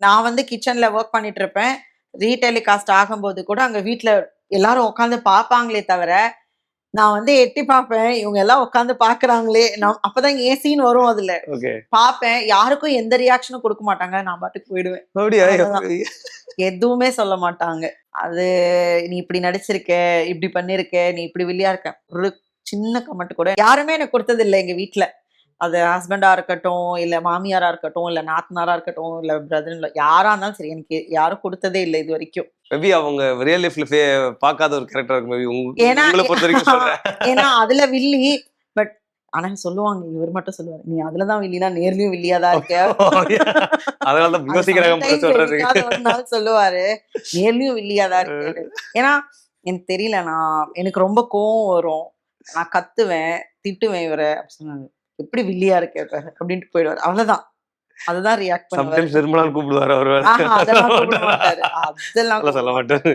நான் வந்து கிச்சன்ல ஒர்க் பண்ணிட்டு இருப்பேன் ரீடெலிகாஸ்ட் ஆகும்போது கூட அங்க வீட்ல எல்லாரும் உட்காந்து பார்ப்பாங்களே தவிர நான் வந்து எட்டி பார்ப்பேன் இவங்க எல்லாம் உட்காந்து பாக்குறாங்களே. நான் அப்பதான் ஏன் சீன் வரும் அதுல. ஓகே பார்ப்பேன் யாருக்கும் எந்த ரியாக்ஷனும் கொடுக்க மாட்டாங்க. நான் பாட்டுக்கு போயிடுவேன். எதுவுமே சொல்ல மாட்டாங்க. அது நீ இப்படி நடிச்சிருக்க இப்படி பண்ணிருக்க நீ இப்படி வில்லியா இருக்க. ஒரு சின்ன கமெண்ட் கூட. யாருமே எனக்கு கொடுத்தது இல்லை எங்க வீட்ல. அது ஹஸ்பண்டா இருக்கட்டும் இல்ல மாமியாரா இருக்கட்டும் இல்ல நாத்தனாரா இருக்கட்டும் இல்ல பிரதர் யாரா இருந்தாலும் சரி எனக்கு யாரும் கொடுத்ததே இல்லை இது வரைக்கும். மேபி அவங்க ரியல் லைஃப்ல பார்க்காத ஒரு கேரக்டர் இருக்கு. மேபி ஏன்னா- உங்களை பொறுத்த வரைக்கும் சொல்றேன். ஏன்னா அதுல வில்லி பட் ஆனா சொல்லுவாங்க இவர் மட்டும் சொல்லுவாரு நீ அதுலதான் வில்லினா நேர்லயும் வில்லியா தான் இருக்க அதனால தான் அது யோசிக்கிறாங்க sometimes சொல்றது என்னைக்காவது ஒரு நாள் சொல்லுவாரு நேர்லயும் வில்லியா தான் இருக்கு ஏன்னா எனக்கு தெரியல நான் எனக்கு ரொம்ப கோவம் வரும். நான் கத்துவேன் திட்டுவேன் இவரை அப்படி சொன்னாங்க எப்படி வில்லியா இருக்க இப்ப?" அப்படின்ட்டு போயிடுவாரு. அவ்வளவுதான். அதுதான் ரியாக்ட் பண்ணுவாரு. சம்டைம்ஸ் நிர்மலான்னு கூப்பிடுவாரு அவர். அதெல்லாம் சொல்ல மாட்டாரு.